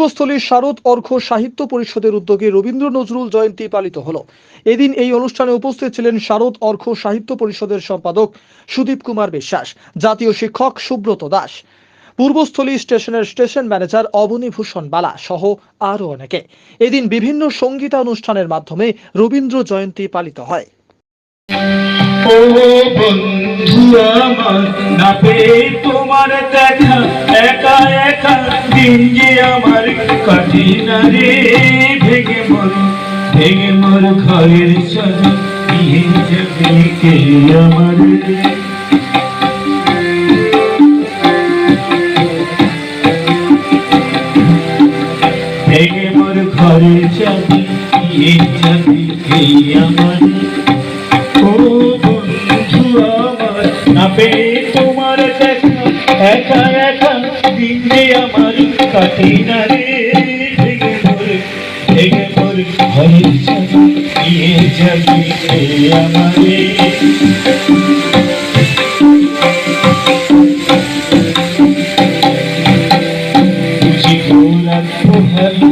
পূর্বস্থলীর শারদ অর্ঘ সাহিত্য পরিষদের উদ্যোগে রবীন্দ্র নজরুল জয়ন্তী পালিত হলো। এদিন এই অনুষ্ঠানে উপস্থিত ছিলেন শারদ অর্ঘ সাহিত্য পরিষদের সম্পাদক সুদীপ কুমার বিশ্বাস, জাতীয় শিক্ষক সুব্রত দাস। পূর্বস্থলী স্টেশনের স্টেশন ম্যানেজার অবনী ভূষণ বালা সহ আরও অনেকে। এদিন বিভিন্ন সঙ্গীতানুষ্ঠানের মাধ্যমে রবীন্দ্র জয়ন্তী পালিত হয়। ও বন্ধু আমার, না পেয়ে তোমার দেখা, একা একা দিন যে আমার কাটি না রে। ভেঙে মর ভেঙে মর ঘরের সাজা আমার ভেঙে মর ঘরের চাবি যাবে আমার আমার তোমার দেখা, একা একা দিন যে আমার কাটে বুঝি গোলাপ ভালো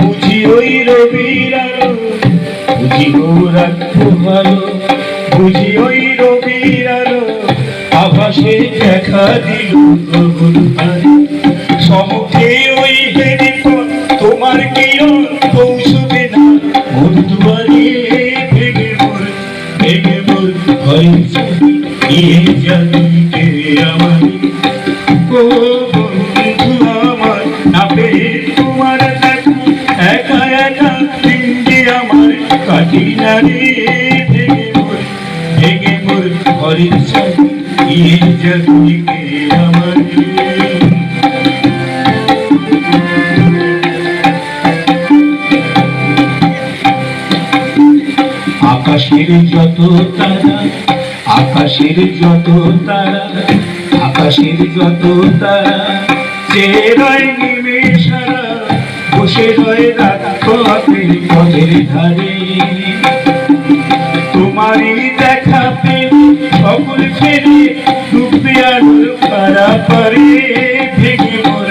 বুঝি ওই রবির আলো। বুঝি গোরাত ভালো আভাসে দেখা দিল সমুখে ওই হেরিপন তোমার কিরণ পৌঁছবে না? দুয়ারে ভেঙে মোর ভেঙে মোর যাবি কে আমার আমার, না পেয়ে তোমার একা একা দিন আমার কাটি না রে ভেঙে মোর ভেঙে মোর ঘরের আকাশের যত তারা, আকাশের যত তারা, আকাশের যত তারা, যে রয় নিমেষারা বসে রয় রাত পথের ধারে। তোমারই দেখা পেয়ে সকল ফেরে ডুববে আলোর পারা পারে ভেঙে মোর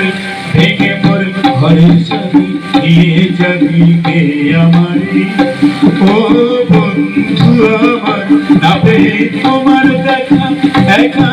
ভেঙে মোর ঘরে ছবি নিয়ে যাবি কে আমারে। ও বন্ধু আমার, না পেয়ে তোমার দেখা একা